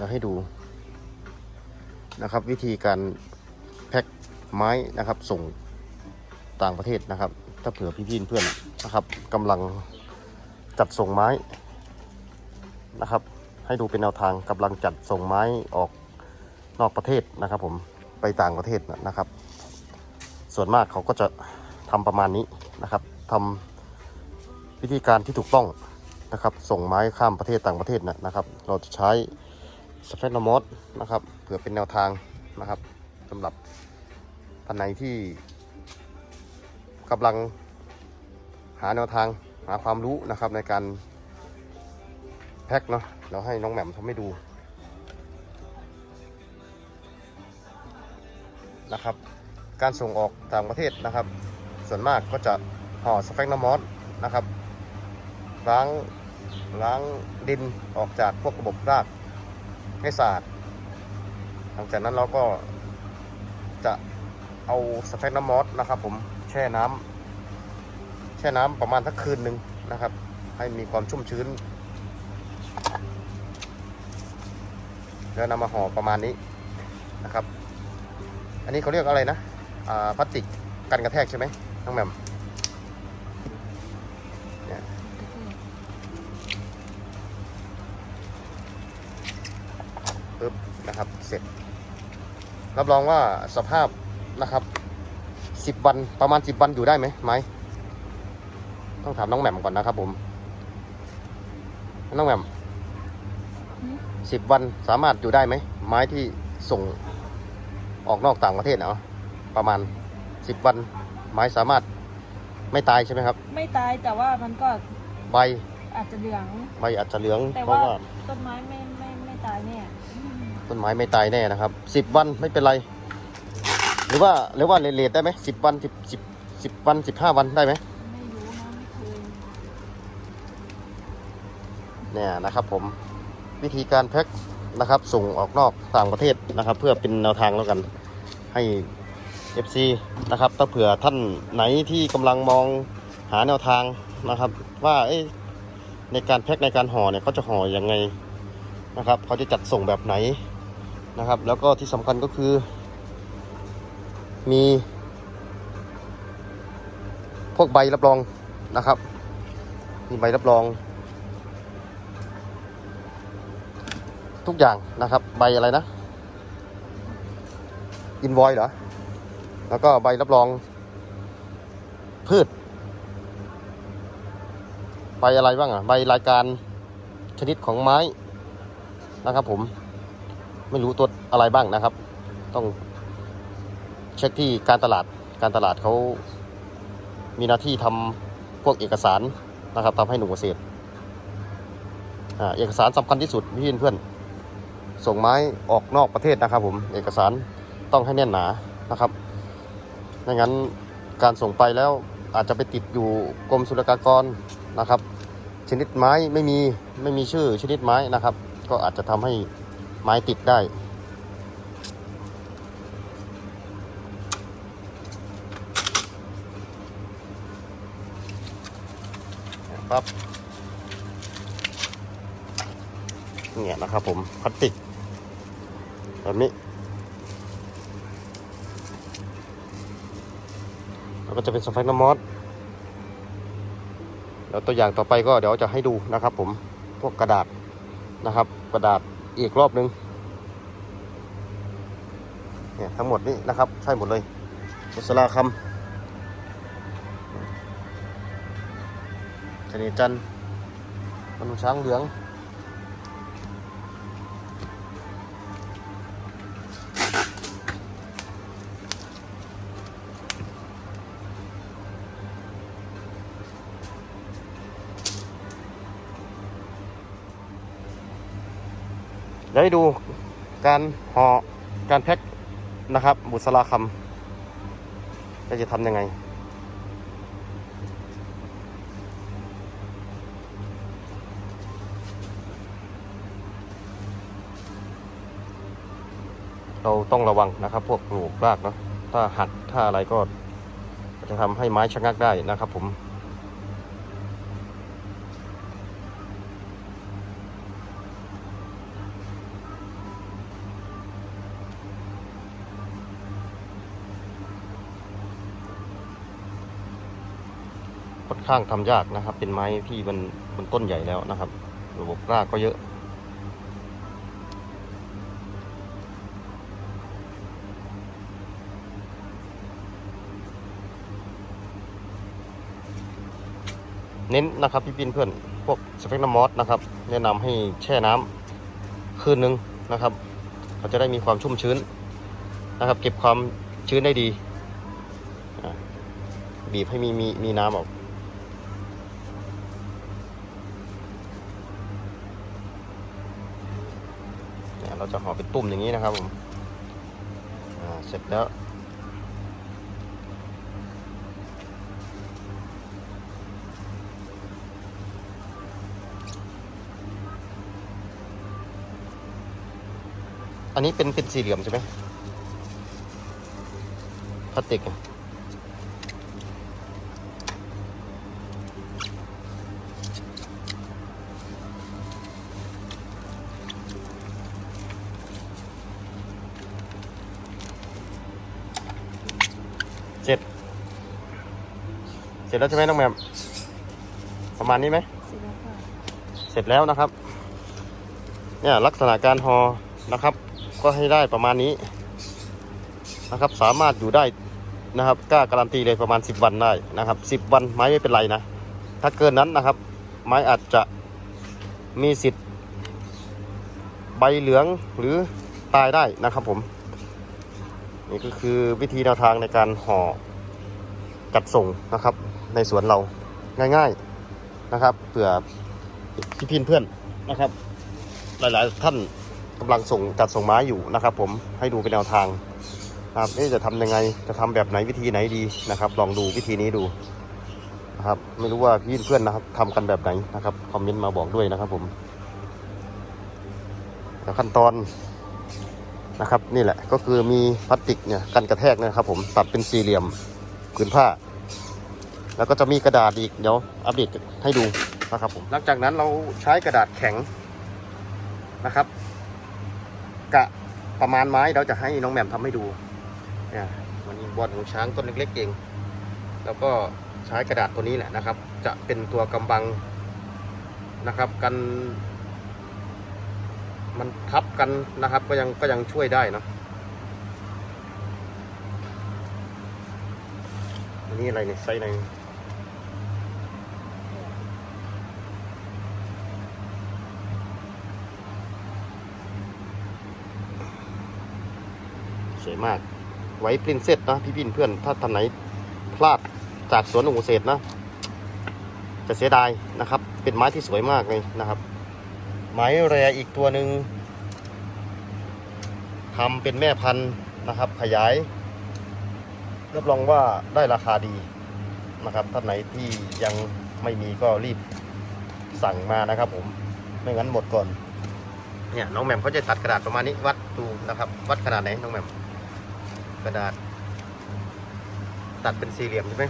จะให้ดูนะครับ วิธีการแพ็คไม้นะครับ ส่งต่างประเทศนะครับ ถ้าเผื่อพี่ๆเพื่อนนะครับกำลังจัดส่งไม้นะครับ ให้ดูเป็นแนวทางกำลังจัดส่งไม้ออกนอกประเทศนะครับ ผมไปต่างประเทศนะครับ ส่วนมากเขาก็จะทำประมาณนี้นะครับทำวิธีการที่ถูกต้องนะครับ ส่งไม้ข้ามประเทศต่างประเทศนะนะครับ เราจะใช้ สเฟนมอสนะครับเผื่อเป็นแนวทางนะครับสำหรับท่านไหนที่กำลังหาแนวทางหาความรู้นะครับในการแพ็คเนาะเราให้น้องแหม่มทำให้ดูนะครับ การส่งออกต่างประเทศนะครับ ส่วนมากก็จะห่อสเฟกนามอสนะครับล้างล้างดินออกจากพวกระบบราก ให้สะอาด หลังจากนั้นเราก็จะเอาสเฟกนามอสนะครับ ผมแช่น้ำแช่น้ำประมาณสักคืนหนึ่งนะครับ ให้มีความชุ่มชื้น แล้วนำมาห่อประมาณนี้นะครับ อันนี้เขาเรียกอะไรนะพลาสติกกันกระแทกใช่ไหมน้องแหม่มเนี่ยปึ๊บ นะครับ เสร็จ รับรองว่าสภาพนะครับสิบวันประมาณสิบวันอยู่ได้ไหมไหมต้องถามน้องแหม่มก่อนนะครับผม น้องแหม่มสิบวันสามารถอยู่ได้ไหม ไม้ที่ส่งออกนอกต่างประเทศเนาะประมาณสิบวัน ไม้สามารถไม่ตายใช่ไหมครับ ไม่ตายแต่ว่ามันก็ใบอาจจะเหลืองใบอาจจะเหลือง แต่เพราะว่าว่าต้นไม้ไม่ไม่ไม่ตายแน่ ต้นไม้ไม่ตายแน่นะครับสิบวันไม่เป็นไร หรือว่าหรือว่าเลทได้ไหมสิบวันสิบสิบสิบวันสิบห้าวันได้ไหมไม่รู้นะไม่เคยเนี่ยนะครับผมวิธีการแพ็คนะครับ ส่งออกนอกต่างประเทศนะครับ เพื่อเป็นแนวทางแล้วกันให้ FC นะครับถ้าเผื่อท่านไหนที่กำลังมองหาแนวทางนะครับ ว่าในการแพ็คในการห่อเนี่ยเขาจะห่อยังไงนะครับเขาจะจัดส่งแบบไหน นะครับ แล้วก็ที่สำคัญก็คือ มีพวกใบรับรองนะครับ มีใบรับรอง ทุกอย่างนะครับ ใบอะไรนะอินวอยเหรอ แล้วก็ใบรับรอง พืช ใบอะไรบ้างอะ ใบรายการชนิดของไม้นะครับผม ไม่รู้ตัวอะไรบ้างนะครับ ต้องเช็คที่การตลาดการตลาดเขามีหน้าที่ทำพวกเอกสารนะครับทำให้หนุ่มเกษตรเอกสารสำคัญที่สุดพี่เพื่อนส่งไม้ออกนอกประเทศนะครับผมเอกสารต้องให้แน่นหนานะครับไม่งั้นการส่งไปแล้วอาจจะไปติดอยู่กรมศุลกากรนะครับ ชนิดไม้ไม่มีไม่มีชื่อชนิดไม้นะครับ ก็อาจจะทำให้ ไม้ติดได้ครับเนี่ยนะครับผมพลาสติก แบบนี้ แล้วก็จะเป็นสไฟน้ำมอสแล้วตัวอย่างต่อไปก็เดี๋ยวจะให้ดูนะครับผม พวกกระดาษนะครับ กระดาษ อีกรอบนึงเนี่ยทั้งหมดนี้นะครับ ใช่หมดเลยบุษราคำชนีจันทร์มนุษย์ช้างเหลือง เดี๋ยวให้ดูการห่อการแพ็คนะครับ บุษราคำเราจะทำยังไง เราต้องระวังนะครับ พวกปลูกรากเนาะถ้าหักถ้าอะไรก็จะทำให้ไม้ชะงักได้นะครับผม ข้างทำยากนะครับ เป็นไม้ที่มันมันต้นใหญ่แล้วนะครับ ระบบรากก็เยอะ เน้นนะครับพี่ปินเพื่อนพวกสเปกนามอสนะครับ แนะนำให้แช่น้ำคืนนึงนะครับเขาจะได้มีความชุ่มชื้นนะครับ เก็บความชื้นได้ดีบีบให้มีมีมีน้ำออก เนี่ยเรา จะห่อเป็นตุ่มอย่างนี้นะครับผมเสร็จแล้ว อันนี้เป็นเป็นสี่เหลี่ยมใช่ไหมพลาสติก เสร็จแล้วใช่ไหมน้องแมมประมาณนี้ไหมเสร็จแล้วเสร็จแล้วนะครับ เนี่ยลักษณะการหอนะครับ ก็ให้ได้ประมาณนี้นะครับ สามารถอยู่ได้นะครับกล้าการันตีเลยประมาณ 10 วันได้นะครับ 10 วันไม้ไม่เป็นไรนะ ถ้าเกินนั้นนะครับ ไม้อาจจะมีสิทธิ์ใบเหลืองหรือตายได้นะครับผม นี่ก็คือวิธีแนวทางในการห่อจัดส่งนะครับ ในสวนเราง่ายๆนะครับเผื่อพี่พินเพื่อนนะครับ หลายๆท่านกำลังส่งจัดส่งไม้อยู่นะครับ ผมให้ดูเป็นแนวทางนะครับเอ๊ะจะทำยังไงจะทำแบบไหนวิธีไหนดีนะครับ ลองดูวิธีนี้ดูนะครับ ไม่รู้ว่าพี่เพื่อนนะครับทำกันแบบไหนนะครับคอมเมนต์มาบอกด้วยนะครับ ผมแล้วขั้นตอนนะครับนี่แหละก็คือมีพลาสติกเนี่ยกันกระแทกนะครับ ผมตัดเป็นสี่เหลี่ยมผืนผ้า แล้วก็จะมีกระดาษอีกเดี๋ยวอัปเดตให้ดูนะครับผมหลังจากนั้นเราใช้กระดาษแข็งนะครับ กะประมาณไม้เราจะให้น้องแหม่มทำให้ดูเนี่ยวันบอลของช้างต้นเล็กๆเอง แล้วก็ใช้กระดาษตัวนี้แหละนะครับ จะเป็นตัวกำบังนะครับ กัน มันทับกันนะครับ ก็ยังก็ยังช่วยได้เนาะอันนี้อะไรเนี่ยไซส์ไหน วยมาก ไว้ปรินเซตนะพี่พินเพื่อนถ้าท่านไหนพลาดจากสวนองค์เกษนะ จะเสียดายนะครับ เป็นไม้ที่สวยมากเลยนะครับ ไม้แรอีกตัวหนึ่งทำเป็นแม่พันธุ์นะครับ ขยายรับรองว่าได้ราคาดีนะครับท่านไหนที่ยังไม่มีก็รีบสั่งมานะครับ ผมไม่งั้นหมดก่อนเนี่ยน้องแหม่มเขาจะตัดกระดาษประมาณนี้วัดดูนะครับ วัดขนาดไหนน้องแหม่ม กระดาษ ตัดเป็นสี่เหลี่ยมใช่ไหม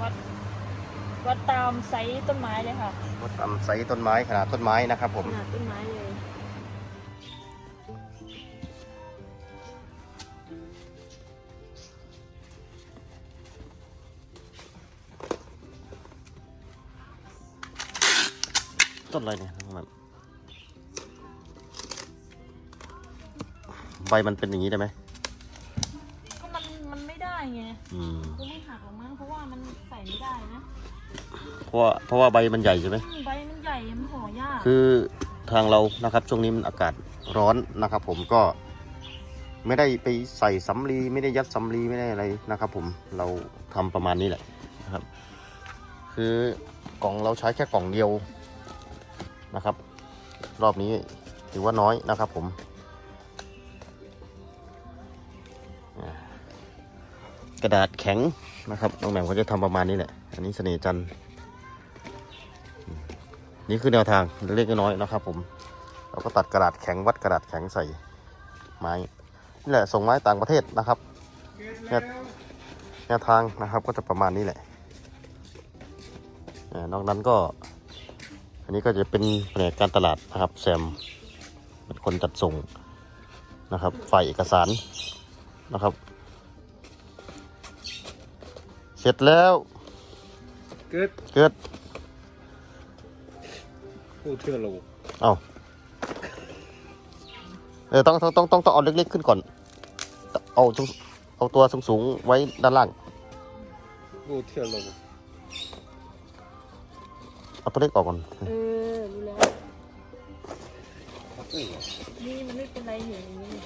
วัดวัดตามไซส์ต้นไม้เลยค่ะวัดตามไซส์ต้นไม้ขนาดต้นไม้นะครับ ผมขนาดต้นไม้เลยต้นอะไรเนี่ยน้องแหม่ม ใบมันเป็นอย่างนี้ได้ไหมก็มันมันไม่ได้ไงอืมก็ไม่หักหรอกมั้งเพราะว่ามันใส่ไม่ได้นะเพราะว่าเพราะว่าใบมันใหญ่ใช่ไหม อืมใบมันใหญ่มันห่อยากคือทางเรานะครับช่วงนี้มันอากาศร้อนนะครับ ผมก็ไม่ได้ไปใส่สำลีไม่ได้ยัดสำลีไม่ได้อะไรนะครับ ผมเราทำประมาณนี้แหละนะครับ คือกล่องเราใช้แค่กล่องเดียวนะครับ รอบนี้ถือว่าน้อยนะครับ ผม ระดาษแข็งนะครับน้องแหม่มเขาจะทำประมาณนี้แหละ อันนี้เสน่ห์จันนี่คือแนวทางเล็กน้อยนะครับ ผม เราก็ตัดกระดาษแข็งวัดกระดาษแข็งใส่ไม้นี่แหละส่งไม้ต่างประเทศนะครับแนวแนวทางนะครับก็จะประมาณนี้แหละนอกนั้นก็ อันนี้ก็จะเป็นแผนกการตลาดนะครับแซมเป็นคนจัดส่งนะครับฝ่ายเอกสารนะครับ ร็จแล้ว เกิดเกิดผู้เทื่อโลเอาเออต้องต้องต้องต้องต้องเอาเล็กๆขึ้นก่อน เอาสูงเอาตัวสูงๆไว้ด้านล่างผู้เทื่อโลเอาตัวเล็กออกก่อนเออรู้แล้วนี่มันไม่เป็นไรอยู่อ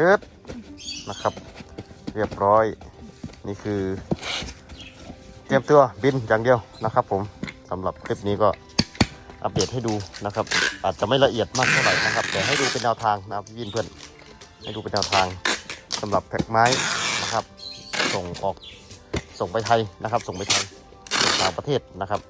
เกิดนะครับ เรียบร้อย นี่คือ เตรียมตัวบินอย่างเดียวนะครับ ผมสำหรับคลิปนี้ก็อัปเดตให้ดูนะครับ อาจจะไม่ละเอียดมากเท่าไหร่นะครับ แต่ให้ดูเป็นแนวทางนะครับยินเพื่อนให้ดูเป็นแนวทางสำหรับแพ็กไม้นะครับ ส่งออกส่งไปไทยนะครับ ส่งไปไทยส่งต่างประเทศนะครับ